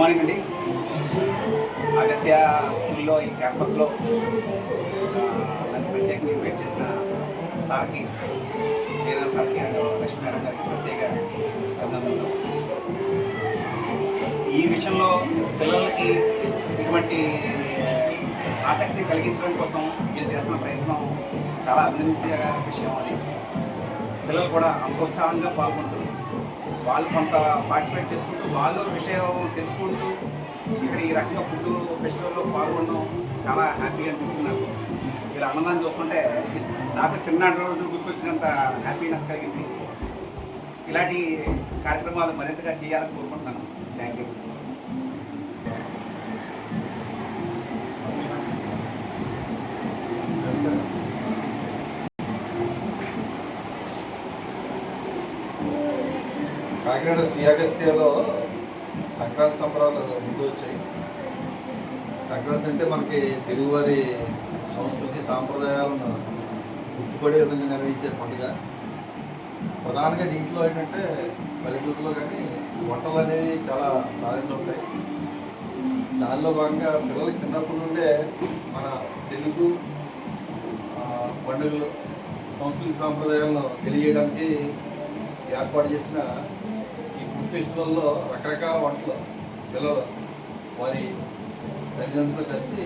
Morning అండి. అగస్య స్కూల్లో ఈ క్యాంపస్లో నన్ను ప్రత్యేకంగా ఇన్వైట్ చేసిన సార్కి తీరా సార్కి అండ్ లక్ష్మీ మేడం గారికి ప్రత్యేక అభినందనలు. ఈ విషయంలో పిల్లలకి ఇటువంటి ఆసక్తి కలిగించడం కోసం మీరు చేస్తున్న ప్రయత్నం చాలా అభినందించే విషయం అది. పిల్లలు కూడా అంత ఉత్సాహంగా పాల్గొంటారు వాళ్ళు కొంత పార్టిసిపేట్ చేసుకుంటూ వాళ్ళు విషయం తెలుసుకుంటూ ఇక్కడ ఈ రకంగా ఫుడ్ ఫెస్టివల్లో పాల్గొనడం చాలా హ్యాపీగా అనిపించింది నాకు. వీళ్ళ ఆనందాన్ని చూస్తుంటే నాకు చిన్ననాటి రోజులు గుర్తొచ్చినంత హ్యాపీనెస్ కలిగింది. ఇలాంటి కార్యక్రమాలు మరింతగా చేయాలని కోరుకుంటున్నాను. థ్యాంక్ యూ కాకినాడ శ్రీ అగస్త్యలో సంక్రాంతి సంబరాలు ముందు వచ్చాయి. సంక్రాంతి అంటే మనకి తెలుగువారి సంస్కృతి సాంప్రదాయాలను గుర్తుపడే విధంగా నిర్వహించే పండుగ. ప్రధానంగా దీంట్లో ఏంటంటే పల్లెటూరులో కానీ వంటలు అనేవి చాలా ప్రాధాన్యత ఉంటాయి. దానిలో భాగంగా పిల్లలకి చిన్నప్పటి నుండే మన తెలుగు పండుగలు సంస్కృతి సాంప్రదాయాలను తెలియజేయడానికి ఏర్పాటు చేసిన ఫెస్టివల్లో రకరకాల వంటలు పిల్లలు వారి తల్లిదండ్రులతో కలిసి